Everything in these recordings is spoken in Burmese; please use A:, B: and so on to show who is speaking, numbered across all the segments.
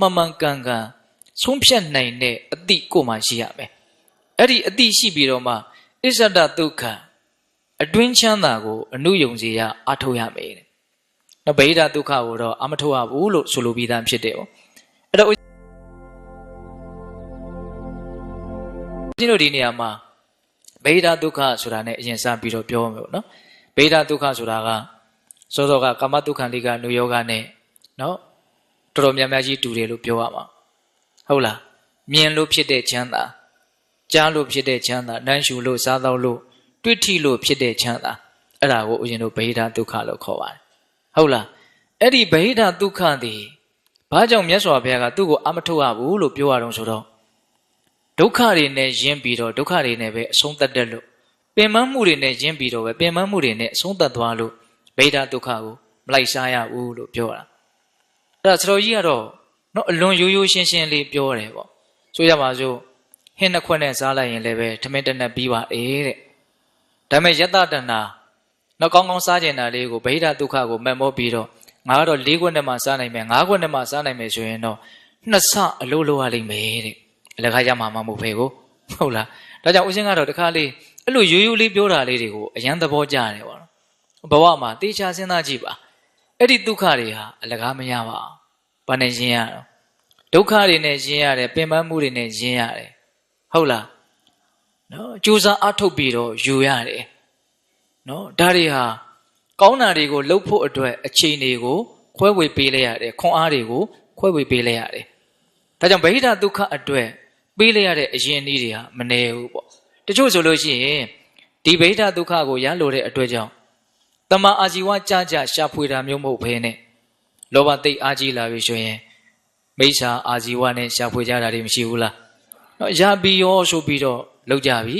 A: မှန်မှန်ကန်ကန်ဆုံးဖြတ်နိုင်တဲ့အတိကိုမှရှိရမယ်အဲ့ဒီအတိရှိပြီးတော့မှအစ္ဆဒဒုက္ခအတွင်းချမ်းသာကိုအနုယုံစေရအထုတ်ရမယ်တဲ့နော်ဗေဒဒုက္ခကိုတော့အမထုတ်ရဘူးလို့ဆိုလိုပြီးသားဖြစ်တယ်ပေါ့အဲ့တော့ဦးဇင်းတို့ဒီနေရာမှာဗေဒဒုက္ခဆိုတာ ਨੇ အရင်စပြီးတော့ပြောမယ်ပေါ့နော်ဗေဒဒုက္ခဆိုတာကစောစောကကာမဒုက္ခလေးကနုယောဂနဲ့နော် တော်တော်များများကြီးတူတယ်လို့ပြောရမှာဟုတ်လားမြင်လို့ဖြစ်တဲ့ချမ်းသာကြားလို့ဖြစ်တဲ့ချမ်းသာနမ်းရှူလို့စားတော့လို့တွေ့ထိလို့ဖြစ်တဲ့ချမ်းသာအဲ့ဒါကိုဦးဇင်းတို့ဗေဒဒုက္ခလို့ခေါ်ပါတယ်ဟုတ်လားအဲ့ဒီဗေဒဒုက္ခသည်ဘာကြောင့်မြတ်စွာဘုရားကသူ့ကိုအမထုတ်ရဘူးလို့ပြောရတော့ဆိုတော့ဒုက္ခတွေနဲ့ယဉ်ပြီးတော့ဒုက္ခတွေနဲ့ပဲအဆုံးသတ်တယ်လို့ပင်မမှုတွေနဲ့ယဉ်ပြီးတော့ပဲပင်မမှုတွေနဲ့အဆုံးသတ်သွားလို့ဗေဒဒုက္ခကိုမလိုက်စားရဘူးလို့ပြောတာ အဲ့ဒါဆရာတော်ကြီးကတော့နော်အလွန်ရိုးရိုးရှင်းရှင်းလေးပြောတယ်ပေါ့ဆိုရပါစို့ဟင်းနှစ်ခွက်နဲ့စားလိုက်ရင်လည်းပဲထမင်းတစ်နက်ပြီးပါအေးတဲ့ဒါပေမဲ့ယတတနာနော်ကောင်းကောင်းစားကျင်တာလေးကိုဗေဒဒုက္ခကိုမက်မောပြီးတော့ငါကတော့၄ခွက်နဲ့မှစားနိုင်မယ်၅ခွက်နဲ့မှစားနိုင်မယ်ဆိုရင်တော့နှစ်ဆအလိုလိုရလိမ့်မယ်တဲ့အလခါရမှာမမဟုတ်ဖေကိုဟုတ်လားဒါကြောင့်ဦးစင်းကတော့တခါလေးအဲ့လိုရိုးရိုးလေးပြောတာလေးတွေကိုအရန်သဘောကျတယ်ပေါ့နော်ဘဝမှာတေချာစဉ်းစားကြည့်ပါအဲ့ဒီဒုက္ခတွေဟာအလကားမရပါဘူး ဘာနဲ့ရှင်းရတော့ဒုက္ခတွေနဲ့ရှင်းရတယ်ပင်ပန်းမှုတွေနဲ့ရှင်းရတယ်ဟုတ်လားနော်ကြိုးစားအထုတ်ပြီးတော့ယူရတယ်နော်ဒါတွေဟာကောင်းတာတွေကိုလှုပ်ဖို့အတွက်အချိန်တွေကိုခွဲဝေပေးလိုက်ရတယ်ခွန်အားတွေကိုခွဲဝေပေးလိုက်ရတယ်ဒါကြောင့်ဗဟိတဒုက္ခအတွက်ပေးလိုက်ရတဲ့အရင်နည်းတွေဟာမနေဘူးပေါ့တချို့ဆိုလို့ရှိရင်ဒီဗဟိတဒုက္ခကိုရလိုတဲ့အတွက်ကြောင့်တမအာဇီဝကြကြရှာဖွေတာမျိုးမဟုတ်ဘဲနဲ့ လောဘတိတ်အာကြီးလာပြီဆိုရင်မိစ္ဆာအာဇီဝနဲ့ရှာဖွေကြတာတွေမရှိဘူးလားနော်ရပြီးရောဆိုပြီးတော့လောက်ကြပြီ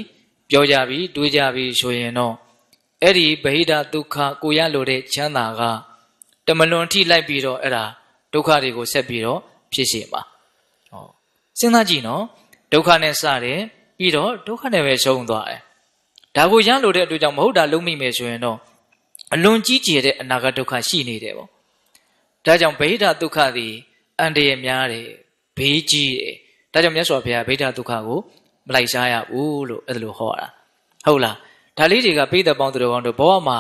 A: ပြောကြပြီတွေးကြပြီဆိုရင်တော့အဲ့ဒီဗဟိတဒုက္ခကိုရလိုတဲ့ချမ်းသာကတမလွန်ထိလိုက်ပြီးတော့အဲ့ဒါဒုက္ခတွေကိုဆက်ပြီးတော့ဖြစ်စေမှာဟောစဉ်းစားကြည့်နော်ဒုက္ခနဲ့စတယ်ပြီးတော့ဒုက္ခနဲ့ပဲရှုံးသွားတယ်ဒါကိုရလိုတဲ့အတွက်ကြောင့်မဟုတ်တာလုံးမိမယ်ဆိုရင်တော့အလွန်ကြီးကျယ်တဲ့အနာဂတ်ဒုက္ခရှိနေတယ်ပေါ့ ဒါကြောင့်ဗဟိတဒုက္ခသည်အန္တရာယ်များတယ်ဘေးကြီးတယ်ဒါကြောင့်မြတ်စွာဘုရားဗဟိတဒုက္ခကိုမလိုက်ရှားရဘူးလို့အဲ့လိုဟောတာဟုတ်လားဒါလေးတွေကပိသက်ပေါင်းသူတော်ကောင်းတို့ဘဝမှာ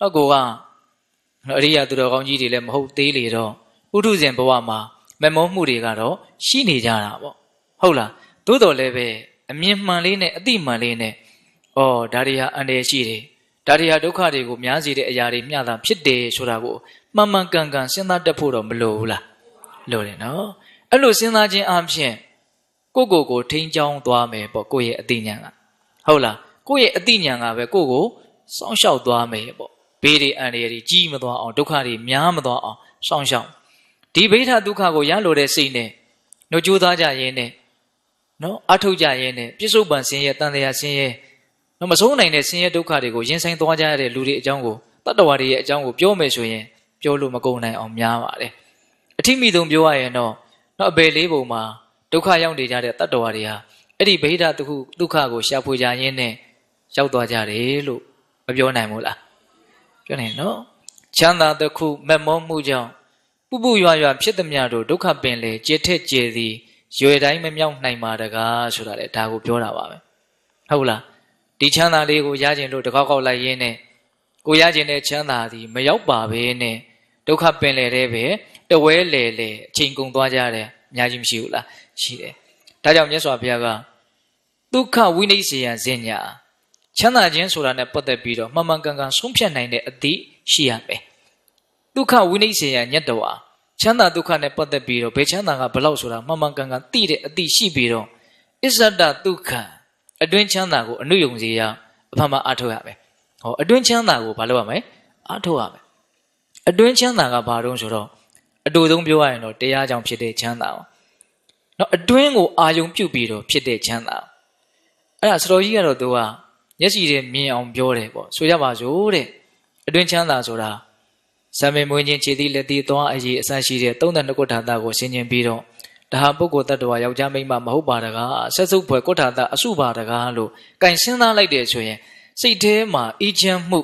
A: တော့ကိုကအရိယာသူတော်ကောင်းကြီးတွေလည်းမဟုတ်သေးလေတော့ပုထုဇဉ်ဘဝမှာမမောမှုတွေကတော့ရှိနေကြတာပေါ့ဟုတ်လားသို့တော်လည်းပဲအမြင်မှန်လေးနဲ့အတိမှန်လေးနဲ့ဩဒါတွေဟာအန္တရာယ်ရှိတယ်ဒါတွေဟာဒုက္ခတွေကိုများစေတဲ့အရာတွေမျှတာဖြစ်တယ်ဆိုတာကို မှန်မှန်ကန်ကန်စဉ်းစားတတ်ဖို့တော့မလိုဘူးလားလိုတယ်နော်အဲ့လိုစဉ်းစားခြင်းအပြင်ကိုကိုကိုထိန်းချောင်းသွားမယ်ပေါ့ကိုယ့်ရဲ့အသိဉာဏ်ကဟုတ်လားကိုယ့်ရဲ့အသိဉာဏ်ကပဲကိုယ့်ကိုစောင့်ရှောက်သွားမယ်ပေါ့ဘေးတွေအန္တရာယ်တွေကြီးမသွားအောင်ဒုက္ခတွေများမသွားအောင်စောင့်ရှောက်ဒီဗိဓဒုက္ခကိုရလိုတဲ့စိတ်နဲ့နှုတ်ကြိုးသားကြရင်နဲ့နော်အထုတ်ကြရင်နဲ့ပြစ္ဆုတ်ပံဆင်းရဲတန်တရားဆင်းရဲနော်မစိုးနိုင်တဲ့ဆင်းရဲဒုက္ခတွေကိုရင်ဆိုင်သွားကြရတဲ့လူတွေအကြောင်းကိုတတ္တဝါတွေရဲ့အကြောင်းကိုပြောမယ်ဆိုရင် ပြောလို့မကုန်နိုင်အောင်များပါတယ်အထိမိဆုံးပြောရရင်တော့နော်အပေလေးပုံမှာဒုက္ခရောက်နေကြတဲ့တတ္တဝါတွေဟာအဲ့ဒီဗိဓဒုက္ခဒုက္ခကိုရှာဖွေကြရင်းနဲ့ရောက်သွားကြတယ်လို့မပြောနိုင်ဘူးလားပြောနိုင်နော်ချမ်းသာတစ်ခုမက်မောမှုကြောင့်ပုပုရွရွဖြစ်သည်များတို့ဒုက္ခပင်လေကျေထက်ကျေသည်ရွယ်တိုင်းမမြောက်နိုင်ပါတကားဆိုတာလေဒါကိုပြောတာပါပဲဟုတ်လားဒီချမ်းသာလေးကိုရခြင်းလို့တကောက်ကောက်လိုက်ရင်းနဲ့ကိုရခြင်းတဲ့ချမ်းသာသည်မရောက်ပါပဲနဲ့ ဒုက္ခပင်လေတဲ့ပဲတဝဲလေလေအချိန်ကုန်သွားကြတယ်အများကြီးမရှိဘူးလားရှိတယ်ဒါကြောင့်မြတ်စွာဘုရားကဒုက္ခဝိနိစ္စယဇင်ညာချမ်းသာခြင်းဆိုတာနဲ့ပတ်သက်ပြီးတော့မှန်မှန်ကန်ကန်ဆုံးဖြတ်နိုင်တဲ့အသည့်ရှိရမယ်ဒုက္ခဝိနိစ္စယညတ္တဝါချမ်းသာဒုက္ခနဲ့ပတ်သက်ပြီးတော့ဘယ်ချမ်းသာကဘလောက်ဆိုတာမှန်မှန်ကန်ကန်သိတဲ့အသည့်ရှိပြီးတော့အစ္ဆဒဒုက္ခအတွင်းချမ်းသာကိုအနုယုံစေရအမှန်မှအားထုတ်ရမယ်ဟောအတွင်းချမ်းသာကိုဘာလုပ်ရမလဲအားထုတ်ရမယ် အတွင်းချမ်းသာကဘာတုံးဆိုတော့အတူဆုံးပြောရရင်တော့တရားကြောင့်ဖြစ်တဲ့ချမ်းသာပါနော်အတွင်းကိုအာယုံပြုတ်ပြီးတော့ဖြစ်တဲ့ချမ်းသာအဲ့ဒါစတော်ကြီးကတော့သူကမျက်စိတွေမြင်အောင်ပြောတယ်ပေါ့ဆိုရပါစို့တဲ့အတွင်းချမ်းသာဆိုတာဇံမေမွေးခြင်းခြေသီးလက်သီးသွားအရေးအစရှိတဲ့သုံးသက်နှကုဋ္ဌာတကိုဆင်ခြင်ပြီးတော့ဒါဟာပုဂ္ဂိုလ်တ attva ယောက်ျားမိန်းမမဟုတ်ပါတကားဆက်စုပ်ဖွယ်ကုဋ္ဌာတအစုပါတကားလို့ကင်စဉ်းစားလိုက်တယ်ဆိုရင်စိတ်ထဲမှာအေးချမ်းမှု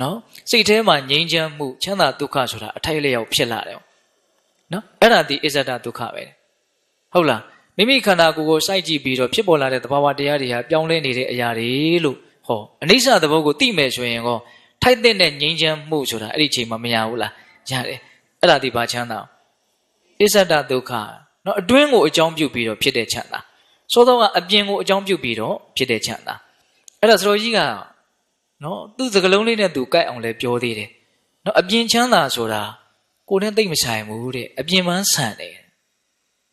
A: နော်စိတ်ထဲမှာငြိမ်းချမ်းမှုချမ်းသာဒုက္ခဆိုတာအထိုက်လျောက်ဖြစ်လာတယ်နော်အဲ့ဒါဒီအစ္ဆဒဒုက္ခပဲဟုတ်လားမိမိခန္ဓာကိုယ်ကိုစိုက်ကြည့်ပြီးတော့ဖြစ်ပေါ်လာတဲ့သဘာဝတရားတွေဟာပြောင်းလဲနေတဲ့အရာတွေလို့ဟောအနိစ္စသဘောကိုသိမယ်ဆိုရင်ကောထိုက်တဲ့ငြိမ်းချမ်းမှုဆိုတာအဲ့ဒီချိန်မှာမရဘူးလားရတယ်အဲ့ဒါဒီဘာချမ်းသာအစ္ဆဒဒုက္ခနော်အတွင်းကိုအကြောင်းပြုပြီးတော့ဖြစ်တဲ့ချမ်းသာစောစောကအပြင်ကိုအကြောင်းပြုပြီးတော့ဖြစ်တဲ့ချမ်းသာအဲ့ဒါစတော်ကြီးက နော်သူ့စကလုံးလေးနဲ့သူကြိုက်အောင်လဲပြောသေးတယ်နော်အပြင်ချမ်းသာဆိုတာကိုယ်နဲ့သိမ့်မဆိုင်ဘူးတဲ့အပြင်မှန်းဆန်တယ်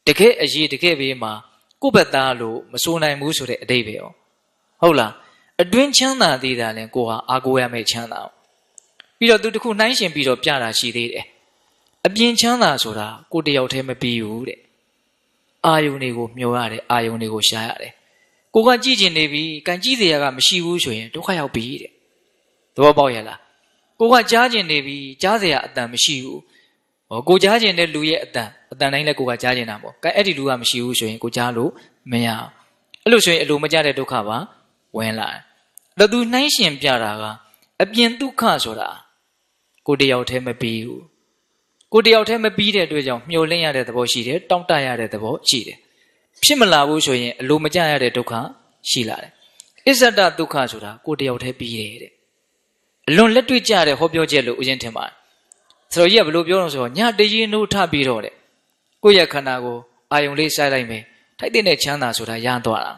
A: တကယ်အရေးတကယ်ဘေးမှာကိုယ့်ဘက်သားလို့မစိုးနိုင်ဘူးဆိုတဲ့အတိတ်ပဲရောဟုတ်လားအတွင်းချမ်းသာသေးတာလဲကိုဟာအာကိုရမယ့်ချမ်းသာပြီးတော့သူတခုနှိုင်းရှင်ပြီးတော့ပြတာရှိသေးတယ်အပြင်ချမ်းသာဆိုတာကိုတယောက်တည်းမပြီးဘူးတဲ့အာယုန်တွေကိုမျောရတယ်အာယုန်တွေကိုရှားရတယ် ကိုကကြည့်ကျင်နေပြီကန်ကြည့်စရာကမရှိဘူးဆိုရင်ဒုက္ခရောက်ပြီတဲ့သဘောပေါက်ရလားကိုကကြားကျင်နေပြီကြားစရာအတန်မရှိဘူးဟောကိုကြားကျင်တဲ့လူရဲ့အတန်အတန်တိုင်းလည်းကိုကကြားကျင်တာပေါ့ကဲအဲ့ဒီလူကမရှိဘူးဆိုရင်ကိုကြားလို့မရအောင်အဲ့လိုဆိုရင်အလိုမကျတဲ့ဒုက္ခပါဝင်လာတယ်သူနှိုင်းရှင်ပြတာကအပြင်ဒုက္ခဆိုတာကိုတယောက်တည်းမပြီးဘူးကိုတယောက်တည်းမပြီးတဲ့အတွက်ကြောင့်မျောလင့်ရတဲ့သဘောရှိတယ်တောင့်တရတဲ့သဘောရှိတယ် ဖြစ်မလာဘူးဆိုရင်အလိုမကျရတဲ့ဒုက္ခရှိလာတယ်အစ္ဆဒဒုက္ခဆိုတာကိုတယောက်တည်းပြီးတယ်တဲ့အလွန်လက်တွေ့ကြတဲ့ဟောပြောချက်လို့ဦးဇင်းထင်ပါတယ်ဆိုတော့ကြီးကဘယ်လိုပြောလို့ဆိုတော့ညတရင်တို့ထပြီးတော့တဲ့ကိုယ့်ရဲ့ခန္ဓာကိုအာယုံလေးစိုက်လိုက်မယ်ထိုက်တဲ့ချမ်းသာဆိုတာရသွားတာ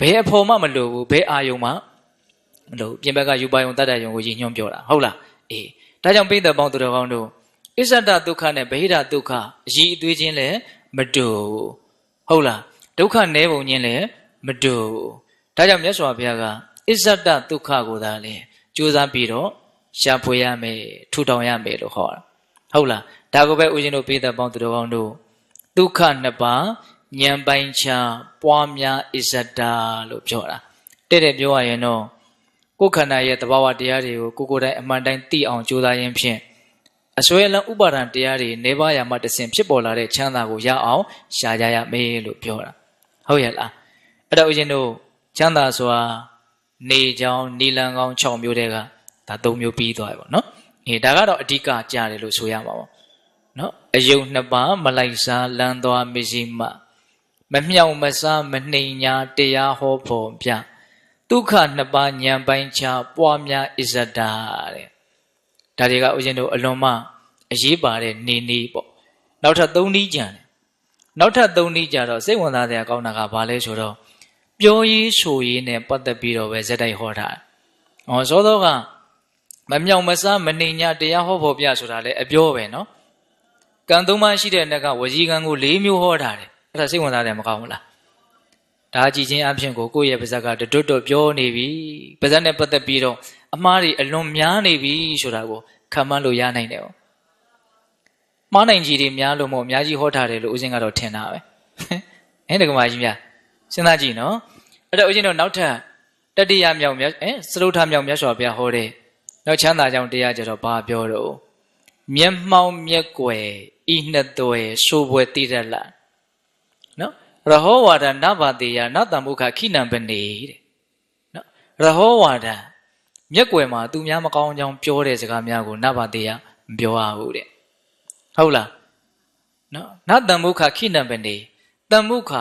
A: ဘယ်အဖို့မှမလိုဘူးဘယ်အာယုံမှမလိုပြင်ဘက်ကယူပါယုံတတ္တယုံကိုရည်ညွှန်းပြောတာဟုတ်လားအေးဒါကြောင့်ပိဿပေါင်းသူတော်ကောင်းတို့အစ္ဆဒဒုက္ခနဲ့ဗဟိဒဒုက္ခအည်အသွေးချင်းလည်းမတူ ဟုတ်လားဒုက္ခနည်းပုံချင်းလည်းမတူဒါကြောင့်မြတ်စွာဘုရားကအစ္ဆဒဒုက္ခကိုသာလေကြိုးစားပြီးတော့ရှာဖွေရမယ်ထူထောင်ရမယ်လို့ဟောတာဟုတ်လားဒါကိုပဲဦးဇင်းတို့ပိဿပေါင်းသူတော်ကောင်းတို့ဒုက္ခနှစ်ပါးဉာဏ်ပိုင်းခြားပွားများအစ္ဆဒလို့ပြောတာတဲ့တဲ့ပြောရရင်တော့ကိုယ်ခန္ဓာရဲ့သဘာဝတရားတွေကိုကိုယ်ကိုယ်တိုင်အမှန်တိုင်းသိအောင်ကြိုးစားရင်းဖြင့် အစွဲလန်းဥပါဒံတရားတွေနေပါရမှတဆင်ဖြစ်ပေါ်လာတဲ့ချမ်းသာကိုရအောင်ရှာကြရမယ်လို့ပြောတာဟုတ်ရဲ့လားအဲ့တော့ဦးဇင်းတို့ချမ်းသာစွာနေကြောင်းနီလန်ကောင်း6မျိုးတည်းကဒါ၃မျိုးပြီးသွားပြီပေါ့နော်အေးဒါကတော့အဓိကကြားတယ်လို့ဆိုရမှာပေါ့နော်အယုံနှစ်ပါးမလိုက်စားလန်းသွားမရှိမှမမြောင်မစားမနှိမ်ညာတရားဟောဖို့ပြဒုက္ခနှစ်ပါးဉာဏ်ပိုင်းခြားပွားများအစ္ဆဒတဲ့ ဒါတွေကဦးဇင်းတို့အလွန်မှအရေးပါတဲ့နေနေပေါ့နောက်ထပ်၃နည်းကြံတယ်နောက်ထပ်၃နည်းကြတော့စိတ်ဝင်စားစရာကောင်းတာကဘာလဲဆိုတော့ပြောရေးဆိုရေးနဲ့ပတ်သက်ပြီးတော့ပဲဇက်တိုက်ဟောတာ။ဩဇောသောကမမြောင်မစားမနှိမ်ညတရားဟောဖို့ပြဆိုတာလေအပြောပဲနော်။ကံသုံးပါးရှိတဲ့နက်ကဝကြီးကံကို၄မျိုးဟောတာတယ်။အဲ့ဒါစိတ်ဝင်စားတယ်မကောင်းဘူးလား။ဒါကြည်ချင်းအဖြစ်ကိုကိုယ့်ရဲ့ပါဇက်ကတွတ်တွတ်ပြောနေပြီ။ပါဇက်နဲ့ပတ်သက်ပြီးတော့ အမှားတွေအလွန်များနေပြီဆိုတာကိုခံမှန်းလို့ရနိုင်တယ်။မှားနိုင်ကြီးတွေများလို့မို့အများကြီးဟောထားတယ်လို့ဦးဇင်းကတော့ထင်တာပဲ။အဲတက္ကမကြီးများစဉ်းစားကြည့်နော်အဲ့တော့ဦးဇင်းတို့နောက်ထပ်တတိယမြောက်မြတ်အဲစရုထမြောက်မြတ်စွာဘုရားဟောတဲ့နောက်ချမ်းသာကြောင့်တရားကြတော့ဘာပြောတော့မျက်မှောင်မျက်ွယ်ဤနှစ်သွယ်ဆိုးပွဲတိရလနော်ရဟောဝါဒနဘာတေယနတံမုခခိနံပနေတဲ့နော်ရဟောဝါဒ မျက်ွယ်မှာသူများမကောင်းကြောင်းပြောတဲ့စကားများကိုနဘာတေယမပြောရဘူးတဲ့ဟုတ်လားနော်နတံမုခခိနံပနေတံမုခ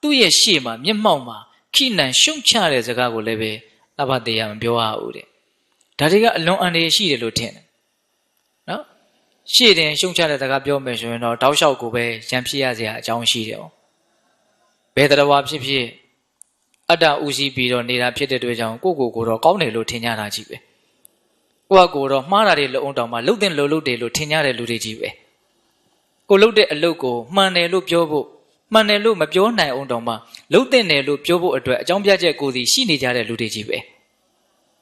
A: သူ့ရဲ့ရှေ့မှာမျက်မှောက်မှာခိနံရှုံချတဲ့စကားကိုလည်းပဲအဘတေယမပြောရဘူးတဲ့ဒါတွေကအလွန်အန္တရာယ်ရှိတယ်လို့ထင်တယ်နော်ရှေ့တင်ရှုံချတဲ့စကားပြောမယ်ဆိုရင်တော့တောက်လျှောက်ကိုပဲရံဖြစ်ရစရာအကြောင်းရှိတယ်။ဘယ်တရားဖြစ်ဖြစ် အတ္တဥရှိပြီးတော့နေတာဖြစ်တဲ့အတွက်ကြောင့်ကိုကိုကိုတော့ကောင်းတယ်လို့ထင်ကြတာကြီးပဲ။ကိုကကိုတော့မှားတာတွေလုံအောင်တောင်မှလှုပ်တဲ့လှုပ်လို့တယ်လို့ထင်ကြတဲ့လူတွေကြီးပဲ။ကိုလှုပ်တဲ့အလုပ်ကိုမှန်တယ်လို့ပြောဖို့မှန်တယ်လို့မပြောနိုင်အောင်တောင်မှလုံးတဲ့တယ်လို့ပြောဖို့အတွက်အကြောင်းပြချက်ကိုစီရှိနေကြတဲ့လူတွေကြီးပဲ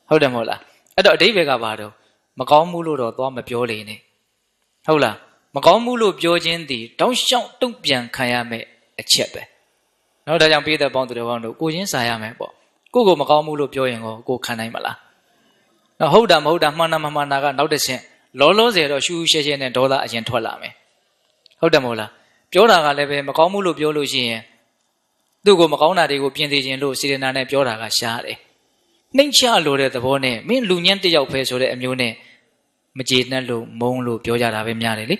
A: ဟုတ်တယ်မဟုတ်လားအဲ့တော့အတိဘယ်ကပါတော့မကောင်းမှုလို့တော့သွားမပြောလေနဲ့ဟုတ်လားမကောင်းမှုလို့ပြောခြင်းသည်တောင်းလျှောက်တုံ့ပြန်ခံရမယ့်အချက်ပဲ နော်ဒါကြောင့်ပြည်သက်ပေါင်းသူတော်ကောင်းတို့ကိုချင်းစာရမယ်ပေါ့ကိုကိုမကောင်းမှုလို့ပြောရင်ကိုကိုခံနိုင်မလားနော်ဟုတ်တာမဟုတ်တာမှန်တာမမှန်တာကနောက်တစ်ချက်လောလောဆယ်တော့ရှူးရှဲရှဲနဲ့ဒေါသအရင်ထွက်လာမယ်ဟုတ်တယ်မဟုတ်လားပြောတာကလည်းပဲမကောင်းမှုလို့ပြောလို့ရှိရင်သူ့ကိုမကောင်းတာတွေကိုပြင်သိခြင်းလို့စေတနာနဲ့ပြောတာကရှားတယ်နှိမ့်ချလို့တဲ့သဘောနဲ့မင်းလူညံ့တယောက်ပဲဆိုတဲ့အမျိုးနဲ့မကျေနပ်လို့မုန်းလို့ပြောကြတာပဲများတယ်လေ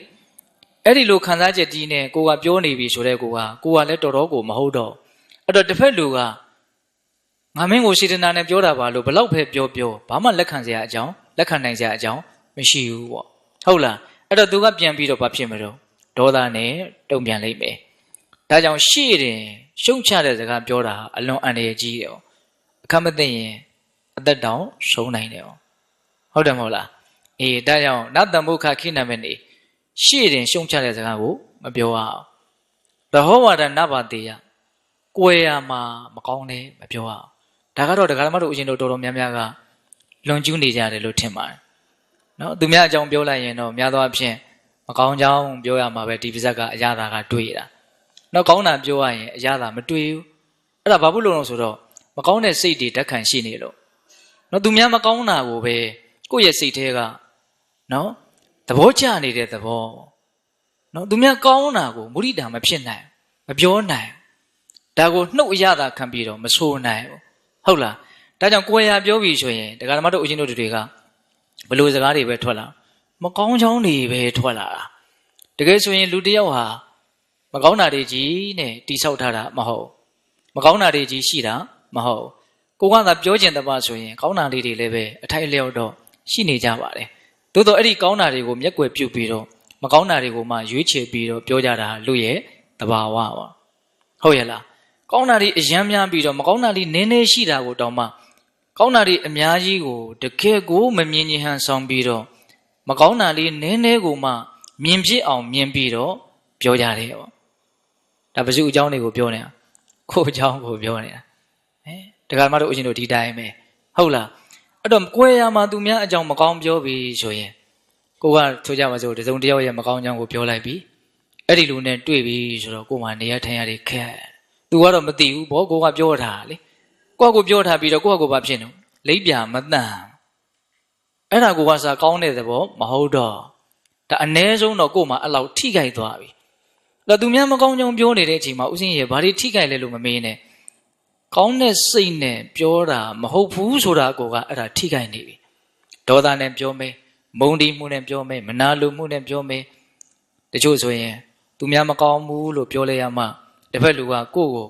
A: အဲ့ဒီလိုခံစားချက်ကြီးနဲ့ကိုကပြောနေပြီဆိုတဲ့ကိုကကိုကလည်းတော်တော်ကိုမဟုတ်တော့အဲ့တော့တစ်ဖက်လူကငါမင်းကိုစေတနာနဲ့ပြောတာပါလို့ဘလောက်ပဲပြောပြောဘာမှလက်ခံစရာအကြောင်းလက်ခံနိုင်စရာအကြောင်းမရှိဘူးပေါ့ဟုတ်လားအဲ့တော့သူကပြန်ပြီးတော့ဘာဖြစ်မလို့ဒေါသနဲ့တုံ့ပြန်လိုက်မယ်ဒါကြောင့်ရှေ့တင်ရှုံချတဲ့စကားပြောတာအလွန်အန္တရာယ်ကြီးတယ်အခက်မသိရင်အသက်တောင်ဆုံးနိုင်တယ်ဟုတ်တယ်မဟုတ်လားအေးဒါကြောင့်နတ်တမုခခိနမနေ ရှေ့တင်ရှုံချတဲ့စကားကိုမပြောရအောင်သဟောဝါဒနဘာတေယကိုယ်ရမှာမကောင်းလဲမပြောရအောင်ဒါကတော့ဒကာမတို့အရှင်တို့တော်တော်များများကလွန်ကျူးနေကြတယ်လို့ထင်ပါတယ်နော်သူများအကြောင်းပြောလိုက်ရင်တော့များသောအားဖြင့်မကောင်းကြောင်းပြောရမှာပဲဒီပါဇက်ကအရာသာကတွေ့တာနော်ကောင်းတာပြောရရင်အရာသာမတွေ့ဘူးအဲ့ဒါဘာဖြစ်လို့လဲဆိုတော့မကောင်းတဲ့စိတ်တွေဓာတ်ခံရှိနေလို့နော်သူများမကောင်းတာကိုပဲကိုယ့်ရဲ့စိတ်ထဲကနော် သဘောကျနေတဲ့သဘောနော်သူများကောင်းတာကိုမုရိဒာမဖြစ်နိုင်မပြောနိုင်ဒါကိုနှုတ်အရသာခံပြီးတော့မဆိုးနိုင်ဘူးဟုတ်လားဒါကြောင့်ကိုယ်ရပြောပြီးဆိုရင်ဒကာဓမ္မတို့အချင်းတို့တွေကဘလို့စကားတွေပဲထွက်လာမကောင်းချောင်းတွေပဲထွက်လာတာတကယ်ဆိုရင်လူတစ်ယောက်ဟာမကောင်းတာတွေကြီးနဲ့တိဆောက်ထားတာမဟုတ်မကောင်းတာတွေကြီးရှိတာမဟုတ်ကိုကသာပြောကျင်တပါဆိုရင်ကောင်းတာလေးတွေလည်းပဲအထိုက်အလျောက်တော့ရှိနေကြပါတယ် သို့တော့အဲ့ဒီကောင်းတာတွေကိုမျက်ကွယ်ပြုတ်ပြီးတော့မကောင်းတာတွေကိုမှရွေးချယ်ပြီးတော့ပြောကြတာလူရဲ့တဘာဝပါဟုတ်ရဲ့လားကောင်းတာတွေအယမ်းများပြီးတော့မကောင်းတာတွေနည်းနည်းရှိတာကိုတောင်မှကောင်းတာတွေအများကြီးကိုတကယ်ကိုမမြင်ញဟန်ဆောင်ပြီးတော့မကောင်းတာလေးနည်းနည်းကိုမှမြင်ဖြစ်အောင်မြင်ပြီးတော့ပြောကြတယ်ပေါ့ဒါပစုအကြောင်းတွေကိုပြောနေတာခို့အကြောင်းကိုပြောနေတာဟဲ့တခါမှတို့အရှင်တို့ဒီတိုင်းပဲဟုတ်လား အဲ့တော့ကိုယ်ရမှာသူများအကြောင်းမကောင်းပြောပြီးဆိုရင်ကိုကထိုးကြပါစို့တစုံတယောက်ရဲ့မကောင်းကြောင်းကိုပြောလိုက်ပြီအဲ့ဒီလူနဲ့တွေ့ပြီဆိုတော့ကိုမှနေရထိုင်ရခက်သူကတော့မသိဘူးဘောကိုကပြောထားလေကိုကကိုပြောထားပြီးတော့ကိုကကိုဘာဖြစ်နေလိပ်ပြမတန်အဲ့ဒါကိုကစားကောင်းတဲ့သဘောမဟုတ်တော့ဒါအ ਨੇ ဆုံးတော့ကို့မှာအဲ့လောက်ထိခိုက်သွားပြီတော့သူများမကောင်းကြောင်ပြောနေတဲ့အချိန်မှာဥစဉ်ရေဘာတွေထိခိုက်လဲလို့မမေးနဲ့ ကောင်းတဲ့စိတ်နဲ့ပြောတာမဟုတ်ဘူးဆိုတာကိုကအဲ့ဒါထိခိုက်နေပြီဒေါသနဲ့ပြောမေးမုန်းတီးမှုနဲ့ပြောမေးမနာလိုမှုနဲ့ပြောမေးတချို့ဆိုရင်သူများမကောင်းဘူးလို့ပြောလိုက်ရမှတစ်ဖက်လူကကိုယ့်ကို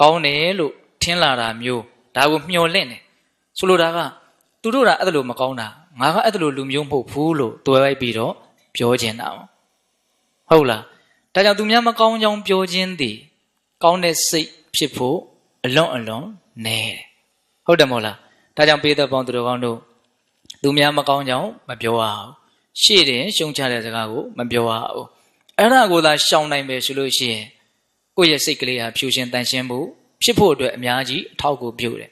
A: ကောင်းတယ်လို့ထင်လာတာမျိုးဒါကိုမျှော်လင့်တယ်ဆိုလိုတာကသူတို့ကအဲ့ဒါလိုမကောင်းတာငါကအဲ့ဒါလိုလူမျိုးမဟုတ်ဘူးလို့တွဲလိုက်ပြီးတော့ပြောချင်တာဟုတ်လားဒါကြောင့်သူများမကောင်းကြောင်းပြောခြင်းသည်ကောင်းတဲ့စိတ်ဖြစ်ဖို့ အလွန်အလွန်နည်းတယ်ဟုတ်တယ်မဟုတ်လားဒါကြောင့်ပေးတဲ့ပေါင်းသူတော်ကောင်းတို့သူများမကောင်းကြောင်းမပြောရအောင်ရှေ့တင်ရှုံချတဲ့စကားကိုမပြောရအောင်အဲ့ဒါကိုသာရှောင်နိုင်မယ်ဆိုလို့ရှိရင်ကိုယ့်ရဲ့စိတ်ကလေးဟာဖြူရှင်တန်ရှင်းဖို့ဖြစ်ဖို့အတွက်အများကြီးအထောက်အကူပြုတယ်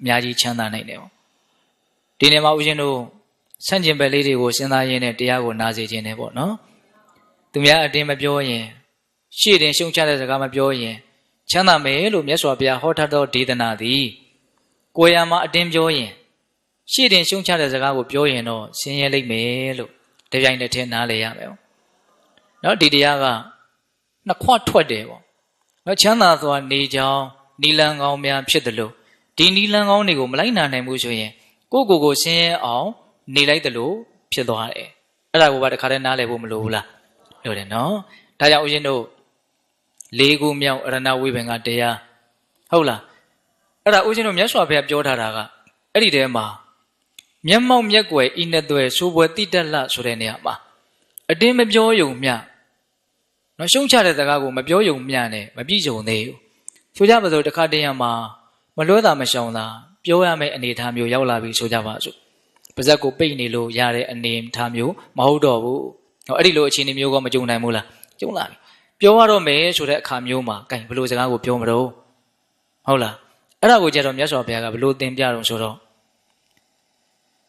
A: အများကြီးချမ်းသာနိုင်တယ်ပေါ့ဒီနေ့မှာဦးရှင်တို့ဆန့်ကျင်ဘက်လေးတွေကိုစဉ်းစားရင်းနဲ့တရားကိုနားစေခြင်းနဲ့ပေါ့နော်သူများအတင်းမပြောရင်ရှေ့တင်ရှုံချတဲ့စကားမပြောရင် ချမ်းသာမယ်လို့မြတ်စွာဘုရားဟောထားသောဒေသနာသည်ကိုယ်ရမှာအတင်းပြောရင်ရှေ့တင်ရှုံချတဲ့စကားကိုပြောရင်တော့ဆင်းရဲလိမ့်မယ်လို့တပြိုင်တည်းထင်နားလေရမယ်ပေါ့နော်ဒီတရားကနှစ်ခွထွက်တယ်ပေါ့နော်ချမ်းသာစွာနေကြောင်းနီလန်ကောင်းများဖြစ်တယ်လို့ဒီနီလန်ကောင်းတွေကိုမလိုက်နာနိုင်ဘူးဆိုရင်ကိုကိုကိုဆင်းရဲအောင်နေလိုက်တယ်လို့ဖြစ်သွားတယ်အဲ့ဒါကိုပါတခါတည်းနားလည်ဖို့မလိုဘူးလားလိုတယ်နော်ဒါကြောင့်ဦးဇင်းတို့ လေးခုမြောက်အရဏဝိပင်ကတရားဟုတ်လားအဲ့ဒါဦးဇင်းတို့မြတ်စွာဘုရားပြောထားတာကအဲ့ဒီထဲမှာမျက်မှောက်မျက်ွယ်ဤနှစ်သွယ်ဆိုးပွဲတိတက်လဆိုတဲ့နေရာမှာအတင်းမပြောယုံမျှနော်ရှုံးချတဲ့စကားကိုမပြောယုံမျှနဲ့မပြည့်စုံသေးဘူးဆိုကြပါစို့တခါတည်းရမှာမလွဲတာမရှောင်တာပြောရမယ့်အနေအထားမျိုးရောက်လာပြီဆိုကြပါစို့ပါဇက်ကိုပိတ်နေလို့ရတဲ့အနေအထားမျိုးမဟုတ်တော့ဘူးဟောအဲ့ဒီလိုအခြေအနေမျိုးကမကြုံနိုင်ဘူးလားကြုံလာပြီ ပြောရတော့မယ်ဆိုတဲ့အခါမျိုးမှာကဲဘယ်လိုစကားကိုပြောမလို့ဟုတ်လားအဲ့ဒါကိုကြတော့မြတ်စွာဘုရားကဘယ်လိုသင်ပြတော့ဆိုတော့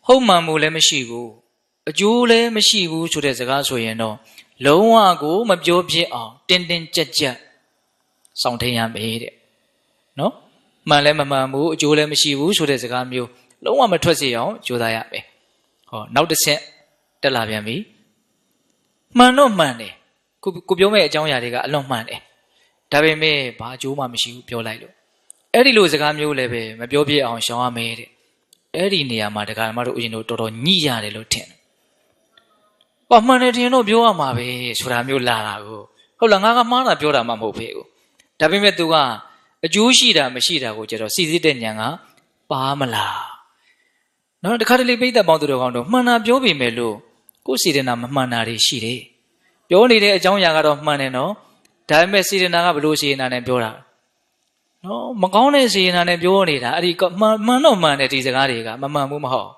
A: ဟုတ်မှန်မှုလည်းမရှိဘူးအကျိုးလည်းမရှိဘူးဆိုတဲ့စကားဆိုရင်တော့လုံးဝကိုမပြောဖြစ်အောင်တင်းတင်းကြပ်ကြပ်စောင့်ထိန်ရမယ်တဲ့နော်မှန်လည်းမမှန်ဘူးအကျိုးလည်းမရှိဘူးဆိုတဲ့စကားမျိုးလုံးဝမထွက်စေအောင်ကြိုးစားရမယ်ဟောနောက်တစ်ချက်တက်လာပြန်ပြီမှန်တော့မှန်တယ် ကိုကိုပြောမဲ့အကြောင်းအရာတွေကအလွန်မှန်တယ်ဒါပေမဲ့ဘာအကျိုးမှမရှိဘူးပြောလိုက်လို့အဲ့ဒီလိုစကားမျိုးလည်းပဲမပြောပြအောင်ရှောင်ရမယ်တဲ့အဲ့ဒီနေရာမှာဒကာမတို့ဦးဇင်းတို့တော်တော်ညှိရတယ်လို့ထင်တယ်ဟောမှန်တယ်ထင်တော့ပြောရမှာပဲဆိုတာမျိုးလာတာကိုဟုတ်လားငါကမှားတာပြောတာမှမဟုတ်ဖေကိုဒါပေမဲ့ तू ကအကျိုးရှိတာမရှိတာကိုကျတော့စီစစ်တဲ့ညံကပါမလားနော်တခါတလေပိတ်သက်ပေါင်းသူတော်ကောင်းတို့မှန်တာပြောပေမဲ့လို့ကိုယ်စီရနာမမှန်တာတွေရှိတယ် ပြောနေတဲ့အကြောင်းအရာကတော့မှန်တယ်နော်ဒါပေမဲ့စီရနာကဘလို့စီရနာနဲ့ပြောတာနော်မကောင်းတဲ့စီရနာနဲ့ပြောနေတာအဲ့ဒီမှန်မှန်တော့မှန်တယ်ဒီစကားတွေကမမှန်ဘူးမဟုတ်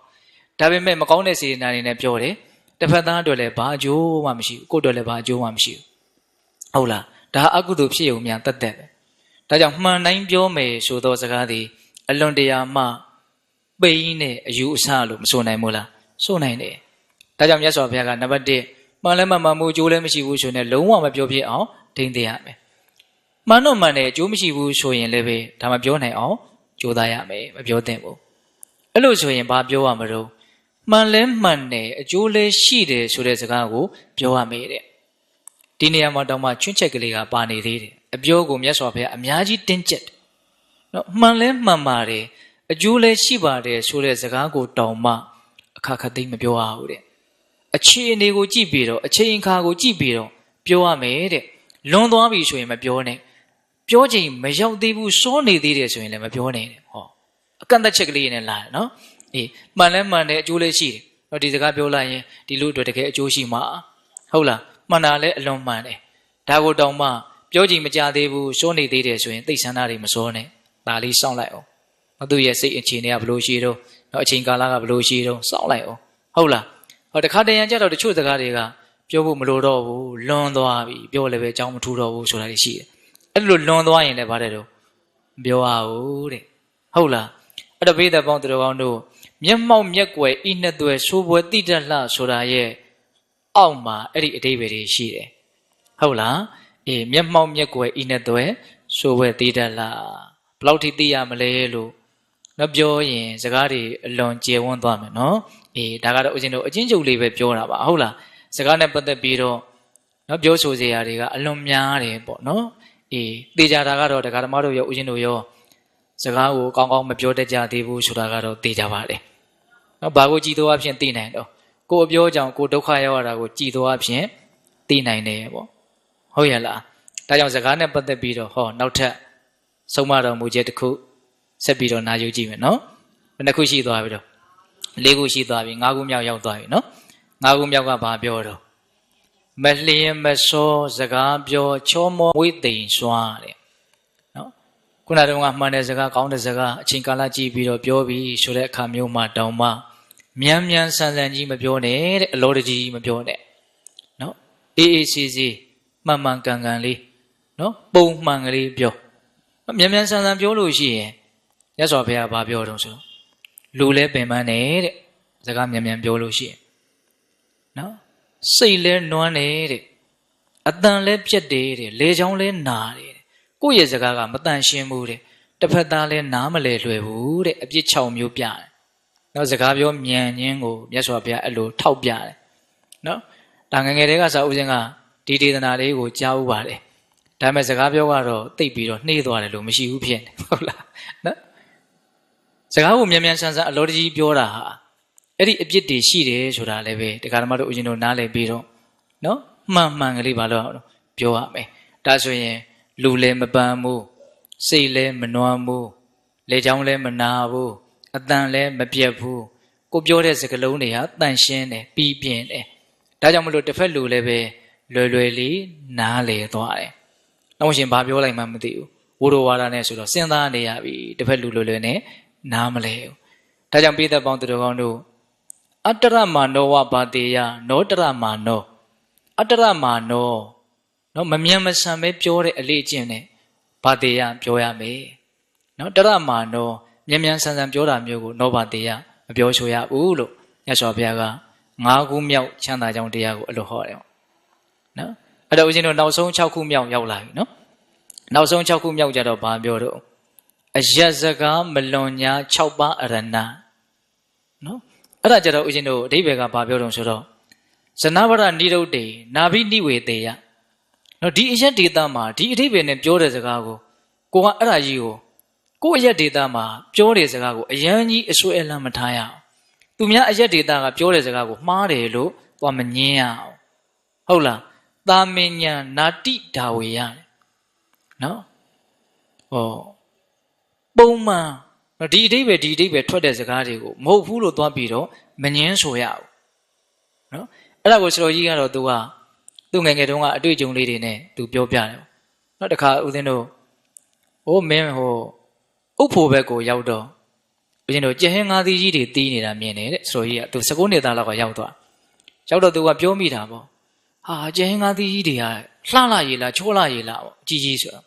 A: ဒါပေမဲ့မကောင်းတဲ့စီရနာတွေနဲ့ပြောတယ်တစ်ဖက်သားအတွက်လည်းဘာအကျိုးမှမရှိဘူးကိုယ့်အတွက်လည်းဘာအကျိုးမှမရှိဘူးဟုတ်လားဒါအကုသိုလ်ဖြစ်ုံများတတ်တဲ့ပဲဒါကြောင့်မှန်တိုင်းပြောမယ်ဆိုသောစကားသည်အလွန်တရာမှပိန်းနဲ့အယူအဆလို့မဆိုနိုင်ဘူးလားဆိုနိုင်တယ်ဒါကြောင့်မြတ်စွာဘုရားကနံပါတ်1 မှန်လည်းမမှန်ဘူးအကျိုးလည်းမရှိဘူးဆိုရင်လုံးဝမပြောပြအောင်ဒိမ့်သေးရမယ်မှန်တော့မှန်တယ်အကျိုးမရှိဘူးဆိုရင်လည်းပဲဒါမပြောနိုင်အောင်ကြိုးစားရမယ်မပြောသင့်ဘူးအဲ့လိုဆိုရင်ဘာပြောရမလို့မှန်လဲမှန်တယ်အကျိုးလဲရှိတယ်ဆိုတဲ့စကားကိုပြောရမယ်တဲ့ဒီနေရာမှာတော့မှချွန့်ချက်ကလေးကပါနေသေးတယ်အပြောကိုမြတ်စွာဘုရားအများကြီးတင်းကျပ်တယ်နော်မှန်လဲမှန်ပါတယ်အကျိုးလဲရှိပါတယ်ဆိုတဲ့စကားကိုတောင်မှအခါခတ်သိမ့်မပြောရဘူးတဲ့ အခြေအနေကိုကြည့်ပြီးတော့အချိန်အခါကိုကြည့်ပြီးတော့ပြောရမယ်တဲ့လွန်သွားပြီဆိုရင်မပြောနဲ့ပြောချိန်မရောက်သေးဘူးစောနေသေးတယ်ဆိုရင်လည်းမပြောနဲ့တဲ့ဟောအကန့်အသတ်ချက်ကလေးနဲ့လာတယ်နော်အေးမှန်လဲမှန်တယ်အကျိုးလဲရှိတယ်တော့ဒီစကားပြောလိုက်ရင်ဒီလူတွေတကယ်အကျိုးရှိမှာဟုတ်လားမှန်တာလဲအလွန်မှန်တယ်ဒါကိုတောင်မှပြောကြည့်မကြသေးဘူးစိုးနေသေးတယ်ဆိုရင်သိဆန္ဒတွေမစိုးနဲ့ဒါလေးစောင့်လိုက်အောင်မသူရဲ့စိတ်အခြေအနေကဘလို့ရှိတော့တော့အချိန်ကာလကဘလို့ရှိတော့စောင့်လိုက်အောင်ဟုတ်လား ဟောတခါတရံကြတော့တချို့စကားတွေကပြောဖို့မလိုတော့ဘူးလွန်သွားပြီပြောလည်းပဲအကြောင်းမထူတော့ဘူးဆိုတာတွေရှိတယ်အဲ့လိုလွန်သွားရင်လည်းဗါတဲ့တော့မပြောရဘူးတဲ့ဟုတ်လားအဲ့တော့ဘေးသက်ပေါင်းသူတော်ကောင်းတို့မျက်မှောက်မျက်ွယ်ဤနှစ်သွယ်ဆိုးပွဲတိတတ်လှဆိုတာရဲ့အောက်မှာအဲ့ဒီအတိပ္ပယ်တွေရှိတယ်ဟုတ်လားအေးမျက်မှောက်မျက်ွယ်ဤနှစ်သွယ်ဆိုးပွဲတိတတ်လှဘယ်လောက်ထိသိရမလဲလို့နော်ပြောရင်စကားတွေအလွန်ကျေဝန်းသွားမယ်နော် အေးဒါကတော့ဦးဇင်းတို့အချင်းချုပ်လေးပဲပြောတာပါဟုတ်လားစကားနဲ့ပတ်သက်ပြီးတော့နော်ပြောဆိုစရာတွေကအလွန်များတယ်ပေါ့နော်အေးသိကြတာကတော့ဒကာဓမ္မတို့ရောဦးဇင်းတို့ရောစကားကိုကောင်းကောင်းမပြောတတ်ကြသေးဘူးဆိုတာကတော့သိကြပါတယ်နော်ဘာကိုကြည်သောအဖြစ်သိနိုင်တော့ကိုအပြောကြောင့်ကိုဒုက္ခရောက်ရတာကိုကြည်သောအဖြစ်သိနိုင်တယ်ပေါ့ဟုတ်ရဲ့လားဒါကြောင့်စကားနဲ့ပတ်သက်ပြီးတော့ဟောနောက်ထပ်ဆုံးမတော်မူချက်တစ်ခုဆက်ပြီးတော့နာယူကြည့်မယ်နော်ဘယ်နှခုရှိသွားပြီတော့ လေးခုရှိသွားပြီငါးခုမြောက်ရောက်သွားပြီနော်ငါးခုမြောက်ကဘာပြောတော့မလျင်မစောစကားပြောချောမောဝိသိမ်စွာတဲ့နော်ခုနတုန်းကမှန်တဲ့စကားကောင်းတဲ့စကားအချိန်ကာလကြည့်ပြီးတော့ပြောပြီးဆိုတဲ့အခါမျိုးမှာတောင်မှမြန်မြန်ဆန်ဆန်ကြီးမပြောနဲ့တဲ့အလောတကြီးမပြောနဲ့နော်အေးအေးဆေးဆေးမှန်မှန်ကန်ကန်လေးနော်ပုံမှန်ကလေးပြောမြန်မြန်ဆန်ဆန်ပြောလို့ရှိရင်ရသော်ဘုရားဘာပြောတော့ဆို လူလဲပင်ပန်းတယ်တဲ့စကားမြန်မြန်ပြောလို့ရှိရင်နော်စိတ်လဲနွမ်းတယ်တဲ့အတန်လဲပြက်တယ်တဲ့လေချောင်းလဲနာတယ်ကိုယ့်ရဲ့စကားကမတန်ရှင်းဘူးတဲ့တစ်ဖက်သားလဲနားမလဲလွယ်ဘူးတဲ့အပြစ်6မျိုးပြတယ်နော်စကားပြောမြန်ခြင်းကိုမြတ်စွာဘုရားအဲ့လိုထောက်ပြတယ်နော်ဒါငငယ်တွေကစာဦးစင်းကဒီဒေသနာလေးကိုကြားဥပါတယ်ဒါပေမဲ့စကားပြောကတော့တိတ်ပြီးတော့နှေးသွားတယ်လို့မရှိဘူးဖြစ်နေဟုတ်လားနော် စကားကိုမြန်မြန်ဆန်ဆန်အလောတကြီးပြောတာဟာအဲ့ဒီအပြစ်တွေရှိတယ်ဆိုတာလည်းပဲတရားဓမ္မတို့ဦးဇင်းတို့နားလည်ပြီးတော့နော်မှန်မှန်ကလေးပါလို့ပြောရမယ်ဒါဆိုရင်လူလည်းမပန်းဘူးစိတ်လည်းမနှွမ်းဘူးလေချောင်းလည်းမနာဘူးအတန်လည်းမပြတ်ဘူးကိုပြောတဲ့စကားလုံးတွေဟာတန်ရှင်းတယ်ပြီးပြင်းတယ်ဒါကြောင့်မလို့တစ်ဖက်လူလည်းပဲလွယ်လွယ်လေးနားလေသွားတယ်နောက်ရှင်ဘာပြောလိုက်မှမသိဘူးဝိုးတော်ဝါဒနဲ့ဆိုတော့စဉ်းစားနေရပြီတစ်ဖက်လူလွယ်လွယ်နဲ့ နားမလဲဘူးဒါကြောင့်ပိသက်ပေါင်းသူတော်ကောင်းတို့အတ္တရမာနောဝဘာတေယနောတရမာနောအတ္တရမာနောနော်မမြန်မဆန်ပဲပြောတဲ့အလေးအကျင့်နဲ့ဘာတေယပြောရမယ်နော်တရမာနောမြန်မြန်ဆန်ဆန်ပြောတာမျိုးကိုနောဘာတေယမပြောချိုရဘူးလို့မြတ်စွာဘုရားက၅ခုမြောက်ချမ်းသာကြောင်းတရားကိုအဲ့လိုဟောတယ်နော်အဲ့တော့ဦးဇင်းတို့နောက်ဆုံး6ခုမြောက်ရောက်လာပြီနော်နောက်ဆုံး6ခုမြောက်ကြတော့ဘာပြောတော့ အယက်စကားမလွန်ညာ6ပါးအရဏနော်အဲ့ဒါကြတော့ဦးဇင်းတို့အဓိပ္ပာယ်ကဘာပြောတော့ဆိုတော့ဇနဗရဏိရုတ်တေနာဘိနိဝေတေယနော်ဒီအရက်ဒေတာမှာဒီအဓိပ္ပာယ်နဲ့ပြောတဲ့စကားကိုကိုကအဲ့ဒါကြီးကိုကိုအရက်ဒေတာမှာပြောတဲ့စကားကိုအယမ်းကြီးအဆွဲအလန့်မထားရအောင်သူများအရက်ဒေတာကပြောတဲ့စကားကိုမှားတယ်လို့သွားမငင်းရအောင်ဟုတ်လားတာမင်ညာနာတိဒါဝေရတယ်နော်ဟော ပုံမှန်ဒီအတိပဲဒီအတိပဲထွက်တဲ့စကားတွေကိုမဟုတ်ဘူးလို့သွားပြီးတော့မငင်းဆိုရဘူးနော်အဲ့ဒါကိုဆရာကြီးကတော့သူကသူ့ငယ်ငယ်တုန်းကအတွေ့အကြုံလေးတွေနဲ့သူပြောပြတယ်နော်တခါဦးဇင်းတို့ဟိုမင်းဟိုဥဖို့ဘက်ကိုရောက်တော့ဦးဇင်းတို့ကျဟင်းငါးသီးကြီးတွေတီးနေတာမြင်တယ်တဲ့ဆရာကြီးကသူ19နှစ်သားလောက်ကရောက်သွားရောက်တော့သူကပြောမိတာပေါ့ဟာကျဟင်းငါးသီးကြီးတွေကလှလာရေလားချောလာရေလားပေါ့အကြီးကြီးဆိုတော့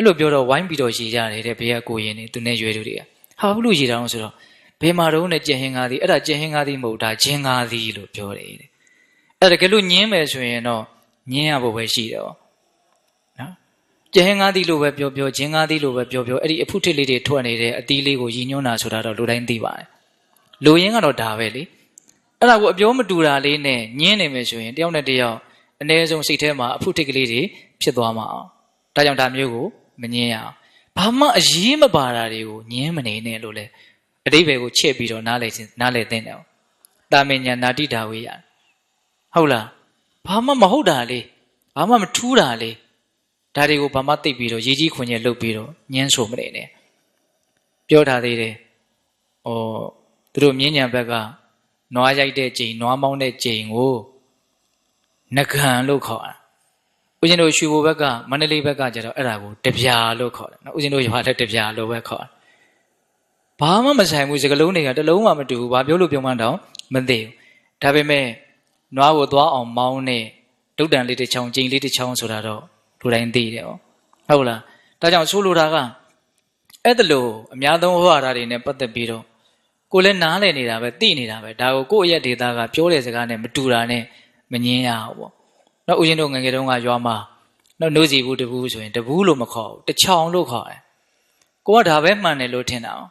A: အဲ့လိုပြောတော့ဝိုင်းပြီးတော့ရေကြတယ်တဲ့ဘေးကကိုရင်နေသူနဲ့ရွယ်သူတွေကဟာဘူးလို့ရေတာအောင်ဆိုတော့ဘယ်မှာတော့နဲ့ကျဟင်းငါးသီးအဲ့ဒါကျဟင်းငါးသီးမဟုတ်ဒါဂျင်းငါးသီးလို့ပြောတယ်တဲ့အဲ့ဒါတကယ်လို့ညင်းမယ်ဆိုရင်တော့ညင်းရဖို့ပဲရှိတယ်ပေါ့နော်ကျဟင်းငါးသီးလို့ပဲပြောပြောဂျင်းငါးသီးလို့ပဲပြောပြောအဲ့ဒီအဖုထစ်လေးတွေထွက်နေတဲ့အသီးလေးကိုရည်ညွှန်းတာဆိုတာတော့လူတိုင်းသိပါတယ်လူရင်းကတော့ဒါပဲလေအဲ့ဒါကိုအပြောမတူတာလေးနဲ့ညင်းနေမယ်ဆိုရင်တယောက်နဲ့တယောက်အ ਨੇ ဆုံးစိတ်ထဲမှာအဖုထစ်ကလေးတွေဖြစ်သွားမှာအောင်ဒါကြောင့်ဒါမျိုးကို မငင်းရအောင်ဘာမှအရေးမပါတာတွေကိုညင်းမနေနဲ့လို့လေအတိဘယ်ကိုချစ်ပြီးတော့နားလေနားလေသိတယ်။တာမင်ညာနာတိတာဝေးရဟုတ်လားဘာမှမဟုတ်တာလေဘာမှမထူးတာလေဒါတွေကိုဘာမှသိပြီးတော့ရေးကြီးခွန်ကြီးလှုပ်ပြီးတော့ညင်းဆိုမနေနဲ့ပြောထားသေးတယ်။ဩသူတို့မြင်းညံဘက်ကနွားရိုက်တဲ့ချိန်နွားမောင်းတဲ့ချိန်ကိုနဂံလို့ခေါ်တာ ဦးဇင်းတို့ရွှေဘိုဘက်ကမန္တလေးဘက်ကကျတော့အဲ့ဒါကိုတပြာလို့ခေါ်တယ်နော်ဦးဇင်းတို့ရွာလည်းတပြာလို့ပဲခေါ်တယ်ဘာမှမဆိုင်ဘူးစကလုံးတွေကတလုံးမှမတူဘူးဘာပြောလို့ပြောမှန်းတော့မသိဘူးဒါပေမဲ့နွားကိုသွားအောင်မောင်းတဲ့ဒုတ်တန်လေးတစ်ချောင်းကျိန်လေးတစ်ချောင်းဆိုတာတော့လူတိုင်းသိတယ်ဟောဟုတ်လားဒါကြောင့်ဆိုလိုတာကအဲ့ဒါလို့အများသုံးဟောတာတွေနဲ့ပတ်သက်ပြီးတော့ကိုလည်းနားလည်နေတာပဲသိနေတာပဲဒါကိုကိုယ့်ရဲ့ဒေတာကပြောတဲ့စကားနဲ့မတူတာနဲ့မငင်းရအောင်ပေါ့ နော်ဦးဇင်းတို့ငယ်ငယ်တုန်းကရွာမှာနော်နှုတ်စီဘူးတဘူးဆိုရင်တဘူးလို့မခေါ်ဘူးတချောင်းလို့ခေါ်တယ်ကိုကဒါပဲမှန်တယ်လို့ထင်တာအောင်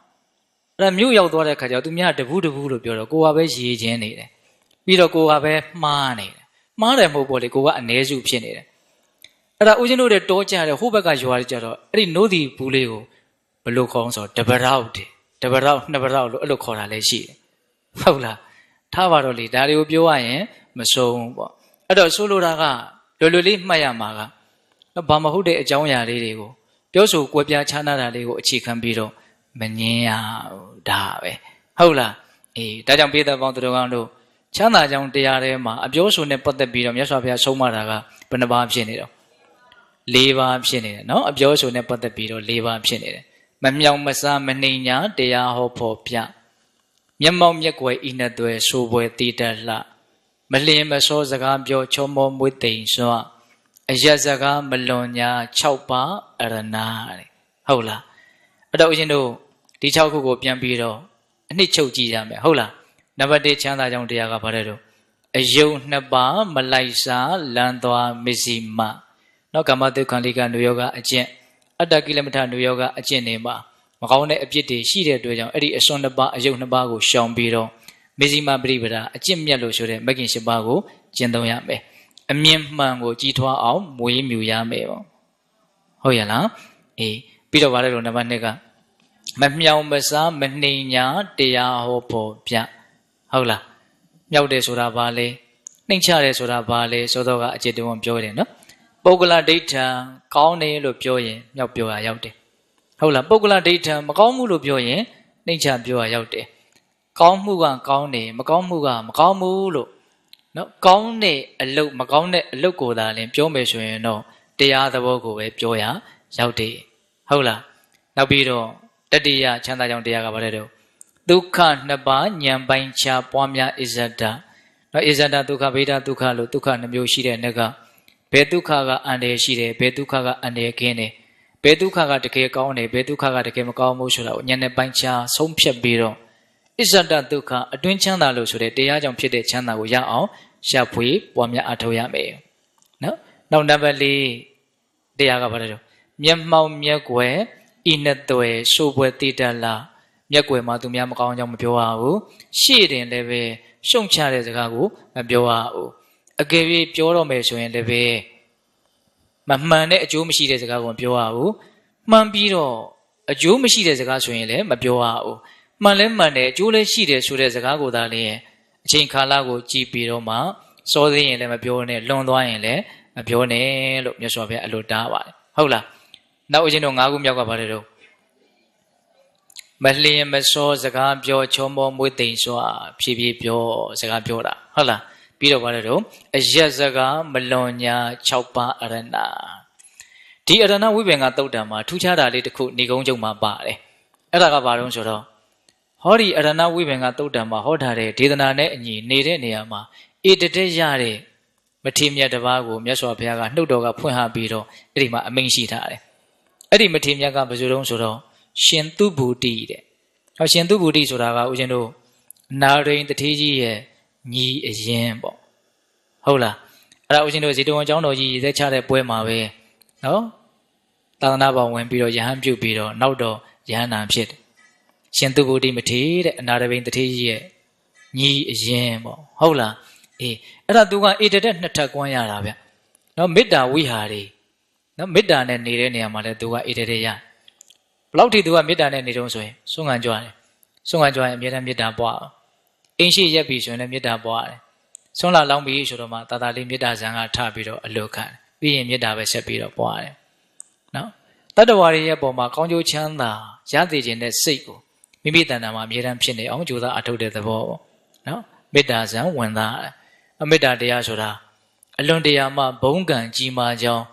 A: အဲ့ဒါမြို့ရောက်သွားတဲ့ခါကျတော့သူများတဘူးတဘူးလို့ပြောတော့ကိုကပဲရေချင်းနေတယ်ပြီးတော့ကိုကပဲမှားနေတယ်မှားတယ်မဟုတ်ပေါ့လေကိုကအ ਨੇ စုဖြစ်နေတယ်အဲ့ဒါဦးဇင်းတို့တဲ့တောကြတဲ့ဟိုဘက်ကရွာကြတော့အဲ့ဒီနှုတ်စီဘူးလေးကိုဘယ်လိုခေါ်အောင်ဆိုတော့တပရောက်တယ်တပရောက်နှစ်ပရောက်လို့အဲ့လိုခေါ်တာလည်းရှိတယ်ဟုတ်လားထားပါတော့လေဒါတွေကိုပြောရရင်မဆုံးဘူးပေါ့ အဲ့တော့ဆိုလိုတာကလွယ်လွယ်လေးမှတ်ရမှာကဘာမဟုတ်တဲ့အကြောင်းအရာလေးတွေကိုပြောဆိုကွဲပြားခြားနာတာလေးကိုအခြေခံပြီးတော့မငင်းရဘူးဒါပဲဟုတ်လားအေးဒါကြောင့်ပြည်သက်ပေါင်းသူတော်ကောင်းတို့ချမ်းသာကြောင်းတရားထဲမှာအပြောဆိုနဲ့ပတ်သက်ပြီးတော့မြတ်စွာဘုရားဆုံးမတာကဘယ်နှပါးဖြစ်နေတော့၄ပါးဖြစ်နေတယ်နော်အပြောဆိုနဲ့ပတ်သက်ပြီးတော့၄ပါးဖြစ်နေတယ်မမြောင်မစားမနှိမ်ညာတရားဟောဖို့ပြမျက်မှောက်မျက်ွယ်ဤနှစ်သွဲဆိုပွဲတည်တတ်လှ မလင်းမစောစကားပြောချောမောမွေးသိမ်စွာအယက်စကားမလွန်ညာ6ပါးအရဏတဲ့ဟုတ်လားအဲ့တော့ဦးရှင်တို့ဒီ6ခုကိုပြန်ပြီးတော့အနှစ်ချုပ်ကြည့်ရမယ်ဟုတ်လားနံပါတ်1ချမ်းသာကြောင်းတရားကဘာလဲတော့အယုံနှစ်ပါးမလိုက်စားလမ်းသွားမစ္စည်းမနော်ကာမတုခံလိကနုယောဂအကျင့်အတ္တကိလမထနုယောဂအကျင့်တွေမှာမကောင်းတဲ့အပြစ်တွေရှိတဲ့အတွက်ကြောင့်အဲ့ဒီအစွန်းနှစ်ပါးအယုံနှစ်ပါးကိုရှောင်ပြီးတော့ မေဇိမပရိပဒအကျင့်မြတ်လို့ဆိုတဲ့မဂ်ကင်၈ပါးကိုကျင့်သုံးရမယ်အမြင့်မှန်ကိုကြီးထွားအောင်မွေးမြူရမယ်ပေါ့ဟုတ်ရလားအေးပြီးတော့ဗါလဲလို့နံပါတ်2ကမမြောင်မစားမနှိမ်ညာတရားဟောဖို့ပြဟုတ်လားမြောက်တယ်ဆိုတာဘာလဲနှိမ်ချတယ်ဆိုတာဘာလဲဆိုတော့ကအจิตတုံးပြောတယ်နော်ပုဂ္ဂလဒိဋ္ဌံကောင်းတယ်လို့ပြောရင်မြောက်ပြောရရောက်တယ်ဟုတ်လားပုဂ္ဂလဒိဋ္ဌံမကောင်းမှုလို့ပြောရင်နှိမ်ချပြောရရောက်တယ် ကောင်းမှုကကောင်းတယ်မကောင်းမှုကမကောင်းဘူးလို့နော်ကောင်းတဲ့အလုပ်မကောင်းတဲ့အလုပ်ကိုသာလင်ပြောမယ်ဆိုရင်တော့တရားသဘောကိုပဲပြောရရောက်တယ်ဟုတ်လားနောက်ပြီးတော့တတိယချမ်းသာကြောင်းတရားကဘာလဲတော့ဒုက္ခနှစ်ပါးဉာဏ်ပိုင်ခြားပွားများဣဇဒနော်ဣဇဒဒုက္ခဗေဒဒုက္ခလို့ဒုက္ခနှမျိုးရှိတဲ့နေ့ကဘယ်ဒုက္ခကအန္တရာယ်ရှိတယ်ဘယ်ဒုက္ခကအန္တရာယ်ကင်းတယ်ဘယ်ဒုက္ခကတကယ်ကောင်းတယ်ဘယ်ဒုက္ခကတကယ်မကောင်းဘူးဆိုတာကိုဉာဏ်နဲ့ပိုင်ခြားဆုံးဖြတ်ပြီးတော့ ဣဇဒဒုက္ခအတွင်းချမ်းသာလို့ဆိုတဲ့တရားကြောင့်ဖြစ်တဲ့ချမ်းသာကိုရအောင်ရှာဖွေပွားများအထောက်ရမယ်နော်နောက်နံပါတ်၄တရားကဘာလဲတော့မျက်မှောက်မျက်ွယ်ဤနှစ်သွယ်ရှိုးပွဲတည်တတ်လားမျက်ွယ်မှာသူများမကောင်းကြောင်းမပြောရဘူးရှေ့တင်လည်းပဲရှုံချတဲ့စကားကိုမပြောရဘူးအကယ်၍ပြောတော့မယ်ဆိုရင်လည်းပဲမမှန်တဲ့အကျိုးမရှိတဲ့စကားကိုမပြောရဘူးမှန်ပြီးတော့အကျိုးမရှိတဲ့စကားဆိုရင်လည်းမပြောရဘူး မှန်လဲမှန်တယ်အကျိုးလည်းရှိတယ်ဆိုတဲ့စကားကိုသာလျှင်အချိန်ခါလကိုကြည်ပြီးတော့မှစောသေးရင်လည်းမပြောနဲ့လွန်သွားရင်လည်းမပြောနဲ့လို့မြတ်စွာဘုရားအလိုတားပါတယ်ဟုတ်လားနောက်ဦးဇင်းတို့၅ခုမြောက်ကပါတယ်တော့မလျင်မစောစကားပြောချောမောမွေးသိမ်စွာဖြည်းဖြည်းပြောစကားပြောတာဟုတ်လားပြီးတော့ပါတယ်တော့အရက်စကားမလွန်ညာ6ပါးအရဏဒီအရဏဝိပင်ကတုတ်တံမှာထူးခြားတာလေးတစ်ခုဏိကုံးကျုံမှာပါတယ်အဲ့ဒါကဘာလို့ဆိုတော့ ဟောဒီအရဏဝိပင်ကတုတ်တံမှာဟောထားတဲ့ဒေသနာနဲ့အညီနေတဲ့နေရာမှာအေတတက်ရတဲ့မထေမြတ်တစ်ပါးကိုမြတ်စွာဘုရားကနှုတ်တော်ကဖွင့်ဟပြီးတော့အဲ့ဒီမှာအမိန့်ရှိထားတယ်အဲ့ဒီမထေမြတ်ကဘယ်လိုတုံးဆိုတော့ရှင်သူဘူတိတဲ့ဟောရှင်သူဘူတိဆိုတာကဦးဇင်းတို့နာရိန်တထေးကြီးရဲ့ညီအရင်ပေါ့ဟုတ်လားအဲ့ဒါဦးဇင်းတို့ဇေတဝန်ကျောင်းတော်ကြီးရည်သက်ချတဲ့ပွဲမှာပဲနော်သာသနာ့ဘောင်ဝင်ပြီးတော့ယဟန်ပြုတ်ပြီးတော့နောက်တော့ယဟန်နာဖြစ်တယ် ရှင်သူဘူတိမထေရတဲ့အနာရဘိန်တထေးကြီးရဲ့ညီအရင်ပေါ့ဟုတ်လားအေးအဲ့ဒါသူကအေတတဲ့နှစ်ထပ်ကွမ်းရတာဗျနော်မေတ္တာဝိဟာရီနော်မေတ္တာနဲ့နေတဲ့နေရာမှာလဲသူကအေတတဲ့ရဘလောက်ထိသူကမေတ္တာနဲ့နေတုံးဆိုရင်စွန့်ခံကြွားတယ်စွန့်ခံကြွားရင်အမြဲတမ်းမေတ္တာပွားအောင်အင်းရှိရက်ပြီဆိုရင်လည်းမေတ္တာပွားတယ်ဆွမ်းလာလောင်းပြီဆိုတော့မှတာတာလေးမေတ္တာဇံကထပြီးတော့အလုခံတယ်ပြီးရင်မေတ္တာပဲဆက်ပြီးတော့ပွားတယ်နော်တတ္တဝါတွေရဲ့ပုံမှာကောင်းကျိုးချမ်းသာရသိခြင်းတဲ့စိတ်ကို မိမိတဏ္ဍာမှာအမြဲတမ်းဖြစ်နေအောင်ကြိုးစားအထောက်တဲ့သဘောပေါ့နော်မေတ္တာဇံဝင်သားတယ်အမေတ္တာတရားဆိုတာအလွန်တရာမှဘုံကံကြီးမားကြောင်း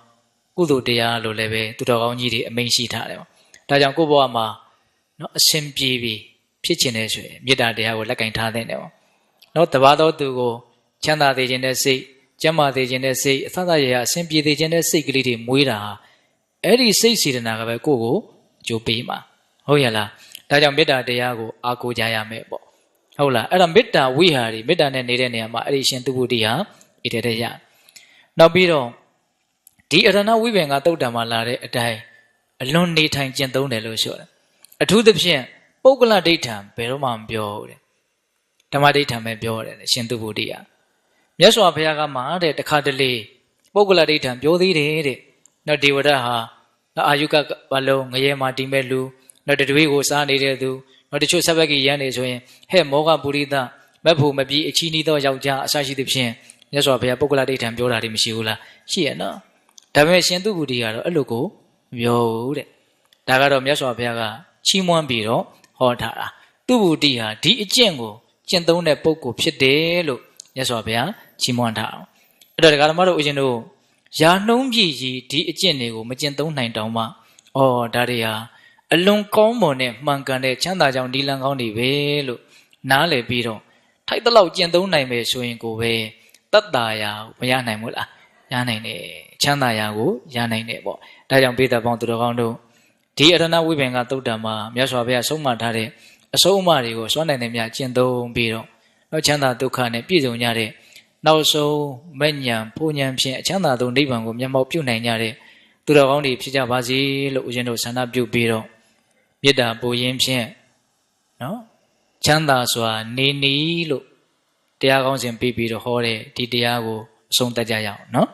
A: ကုသိုလ်တရားလို့လည်းပဲသူတော်ကောင်းကြီးတွေအမိန့်ရှိထားတယ်ပေါ့ဒါကြောင့်ကိုယ့်ဘဝမှာနော်အရှင်ပြေပြီးဖြစ်ခြင်းနဲ့ဆိုရင်မေတ္တာတရားကိုလက်ကင်ထားတဲ့တယ်ပေါ့နော်တပါတော်သူကိုချမ်းသာသေးခြင်းတဲ့စိတ်ကျမ်းမာသေးခြင်းတဲ့စိတ်အသတ်ရရအရှင်ပြေသေးခြင်းတဲ့စိတ်ကလေးတွေမွေးတာဟာအဲ့ဒီစိတ်စေတနာကပဲကိုယ့်ကိုကြိုးပေးမှာဟုတ်ရလား ဒါကြောင့်မေတ္တာတရားကိုအားကိုးကြရမယ်ပေါ့ဟုတ်လားအဲ့ဒါမေတ္တာဝိဟာရီမေတ္တာနဲ့နေတဲ့နေရာမှာအဲ့ဒီရှင်သူဝတိဟာဣတေတရနောက်ပြီးတော့ဒီအရဏဝိပင်ကတုတ်တံမှာလာတဲ့အတိုင်းအလွန်နေထိုင်ကျင့်သုံးတယ်လို့ဆိုတယ်အထူးသဖြင့်ပုဂ္ဂလဒိဋ္ဌံဘယ်တော့မှမပြောဘူးတဲ့ဓမ္မဒိဋ္ဌံပဲပြောတယ်ရှင်သူဝတိဟာမြတ်စွာဘုရားကမှတဲ့တခါတလေပုဂ္ဂလဒိဋ္ဌံပြောသေးတယ်တဲ့နော်ဒေဝရဟာအာယုကဘလုံးငရဲမှာတိမဲ့လူ နော်တတွေးကိုစားနေတဲ့သူနော်တချို့ဆက်ဘက်ကရမ်းနေဆိုရင်ဟဲ့မောဂပုရိသမက်ဖို့မပြီးအချီးနီးသောယောက်ျားအစရှိသဖြင့်မြတ်စွာဘုရားပုဂ္ဂလဒိဋ္ဌံပြောတာတွေမရှိဘူးလားရှိရနော်ဒါပေမဲ့ရှင်သူဗုဒ္ဓကတော့အဲ့လိုကိုမပြောဘူးတဲ့ဒါကတော့မြတ်စွာဘုရားကချီးမွမ်းပြီးတော့ဟောထားတာသူဗုဒ္ဓဟာဒီအကျင့်ကိုကျင့်သုံးတဲ့ပုဂ္ဂိုလ်ဖြစ်တယ်လို့မြတ်စွာဘုရားချီးမွမ်းထားအောင်အဲ့တော့ဒကာဓမ္မတို့ဦးဇင်းတို့ယာနှုံးပြည်ကြီးဒီအကျင့်တွေကိုမကျင့်သုံးနိုင်တောင်မှဩဒါတွေဟာ အလွန်ကောင်းမွန်တဲ့မှန်ကန်တဲ့ချမ်းသာကြောင်ဒီလန်ကောင်းတွေပဲလို့နားလည်ပြီးတော့ထိုက်တလောက်ကျင့်သုံးနိုင်မယ်ဆိုရင်ကိုပဲတတ်တာရာမရနိုင်ဘူးလားရနိုင်တယ်ချမ်းသာရာကိုရနိုင်တယ်ပေါ့ဒါကြောင့်ပေသက်ပေါင်းသူတော်ကောင်းတို့ဒီအရဏဝိပင်ကသုတ်တံမှာမြတ်စွာဘုရားဆုံးမထားတဲ့အဆုံးအမတွေကိုစွမ်းနိုင်တဲ့မြတ်ကျင့်သုံးပြီးတော့တော့ချမ်းသာဒုက္ခနဲ့ပြည့်စုံကြတဲ့နောက်ဆုံးမဉ္ဇဉ်ဘုံဉ္ဇဉ်ဖြင့်အချမ်းသာသောနိဗ္ဗာန်ကိုမျက်မှောက်ပြုနိုင်ကြတဲ့သူတော်ကောင်းတွေဖြစ်ကြပါစေလို့ဦးဇင်းတို့ဆန္ဒပြုပြီးတော့ မေတ္တာပို့ရင်းဖြင့်နော်ချမ်းသာစွာနေနီလို့တရားကောင်းစဉ်ပြီးပြီးတော့ဟောတဲ့ဒီတရားကိုအဆုံးသတ်ကြရအောင်နော်